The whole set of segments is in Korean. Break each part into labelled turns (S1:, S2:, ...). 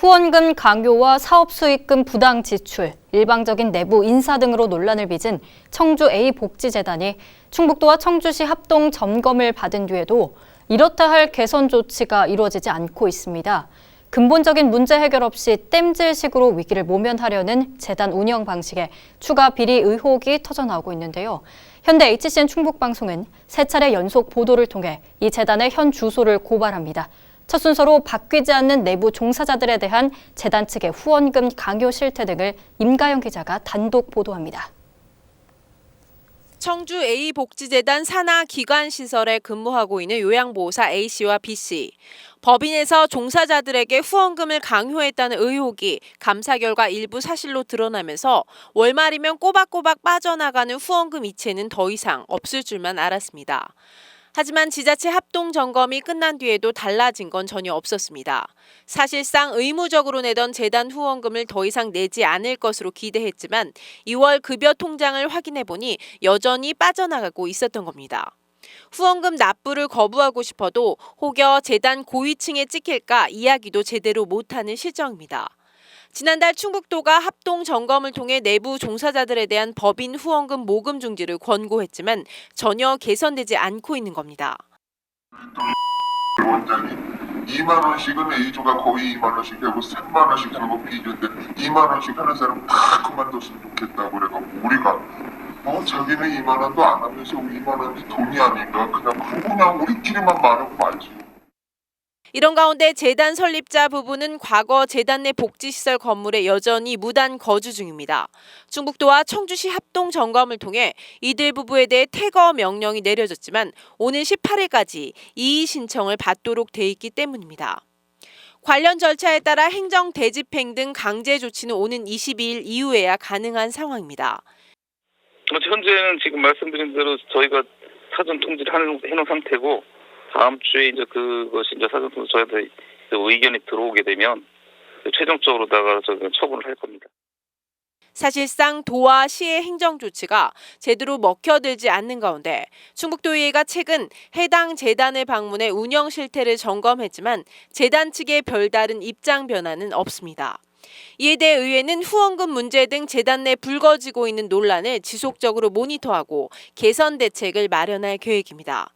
S1: 후원금 강요와 사업 수익금 부당 지출, 일방적인 내부 인사 등으로 논란을 빚은 청주 A 복지재단이 충북도와 청주시 합동 점검을 받은 뒤에도 이렇다 할 개선 조치가 이루어지지 않고 있습니다. 근본적인 문제 해결 없이 땜질식으로 위기를 모면하려는 재단 운영 방식에 추가 비리 의혹이 터져나오고 있는데요. 현대 HCN 충북방송은 세 차례 연속 보도를 통해 이 재단의 현 주소를 고발합니다. 첫 순서로 바뀌지 않는 내부 종사자들에 대한 재단 측의 후원금 강요 실태 등을 임가영 기자가 단독 보도합니다.
S2: 청주 A복지재단 산하 기관 시설에 근무하고 있는 요양보호사 A씨와 B씨. 법인에서 종사자들에게 후원금을 강요했다는 의혹이 감사 결과 일부 사실로 드러나면서 월말이면 꼬박꼬박 빠져나가는 후원금 이체는 더 이상 없을 줄만 알았습니다. 하지만 지자체 합동 점검이 끝난 뒤에도 달라진 건 전혀 없었습니다. 사실상 의무적으로 내던 재단 후원금을 더 이상 내지 않을 것으로 기대했지만 2월 급여 통장을 확인해 보니 여전히 빠져나가고 있었던 겁니다. 후원금 납부를 거부하고 싶어도 혹여 재단 고위층에 찍힐까 이야기도 제대로 못하는 실정입니다. 지난달 충북도가 합동 점검을 통해 내부 종사자들에 대한 법인 후원금 모금 중지를 권고했지만 전혀 개선되지 않고 있는 겁니다.
S3: 원장이 2만 원씩은 A조가 거의 2만 원씩 되고 3만 원씩 결국 B조인데 2만 원씩 하는 사람 다 그만뒀으면 좋겠다고 그래가지고 우리가 어? 자기는 2만 원도 안 하면서 2만 원이 돈이 아닌가? 그냥 그냥 우리끼리만 말하고 말지
S2: 이런 가운데 재단 설립자 부부는 과거 재단 내 복지시설 건물에 여전히 무단 거주 중입니다. 충북도와 청주시 합동 점검을 통해 이들 부부에 대해 퇴거 명령이 내려졌지만 오는 18일까지 이의 신청을 받도록 돼 있기 때문입니다. 관련 절차에 따라 행정 대집행 등 강제 조치는 오는 22일 이후에야 가능한 상황입니다.
S4: 뭐 현재는 지금 말씀드린 대로 저희가 사전 통지를 해놓은 상태고 다음 주에 이제 그것이 이제 사전 통지 저희한테 그 의견이 들어오게 되면 최종적으로다가 저희가 처분을 할 겁니다.
S2: 사실상 도와 시의 행정 조치가 제대로 먹혀들지 않는 가운데 충북도의회가 최근 해당 재단을 방문해 운영 실태를 점검했지만 재단 측의 별다른 입장 변화는 없습니다. 이에 대해 의회는 후원금 문제 등 재단 내 불거지고 있는 논란을 지속적으로 모니터하고 개선 대책을 마련할 계획입니다.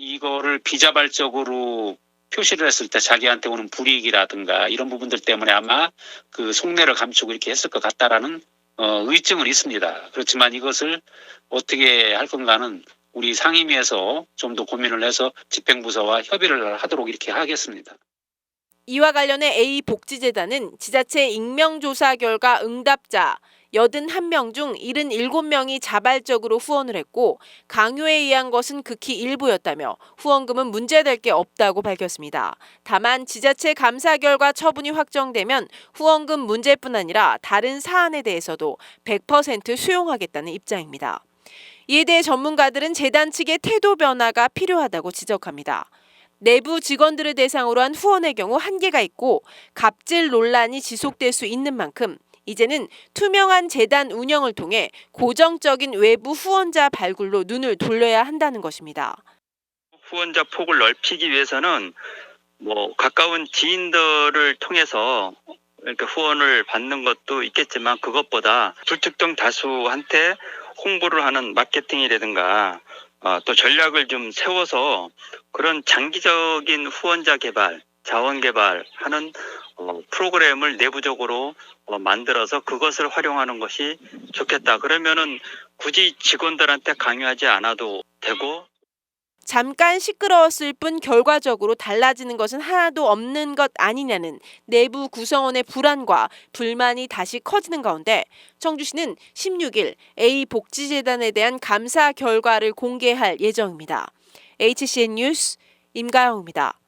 S5: 이거를 비자발적으로 표시를 했을 때 자기한테 오는 불이익이라든가 이런 부분들 때문에 아마 그 속내를 감추고 이렇게 했을 것 같다라는 어, 의증은 있습니다. 그렇지만 이것을 어떻게 할 건가는 우리 상임위에서 좀 더 고민을 해서 집행부서와 협의를 하도록 이렇게 하겠습니다.
S2: 이와 관련해 A 복지재단은 지자체 익명조사 결과 응답자 81명 중 77명이 자발적으로 후원을 했고 강요에 의한 것은 극히 일부였다며 후원금은 문제될 게 없다고 밝혔습니다. 다만 지자체 감사 결과 처분이 확정되면 후원금 문제뿐 아니라 다른 사안에 대해서도 100% 수용하겠다는 입장입니다. 이에 대해 전문가들은 재단 측의 태도 변화가 필요하다고 지적합니다. 내부 직원들을 대상으로 한 후원의 경우 한계가 있고 갑질 논란이 지속될 수 있는 만큼 이제는 투명한 재단 운영을 통해 고정적인 외부 후원자 발굴로 눈을 돌려야 한다는 것입니다.
S6: 후원자 폭을 넓히기 위해서는 뭐 가까운 지인들을 통해서 이렇게 후원을 받는 것도 있겠지만 그것보다 불특정 다수한테 홍보를 하는 마케팅이라든가 어, 또 전략을 좀 세워서 그런 장기적인 후원자 개발, 자원 개발하는 어, 프로그램을 내부적으로 어, 만들어서 그것을 활용하는 것이 좋겠다. 그러면은 굳이 직원들한테 강요하지 않아도 되고
S2: 잠깐 시끄러웠을 뿐 결과적으로 달라지는 것은 하나도 없는 것 아니냐는 내부 구성원의 불안과 불만이 다시 커지는 가운데 청주시는 16일 A 복지재단에 대한 감사 결과를 공개할 예정입니다. HCN 뉴스 임가영입니다.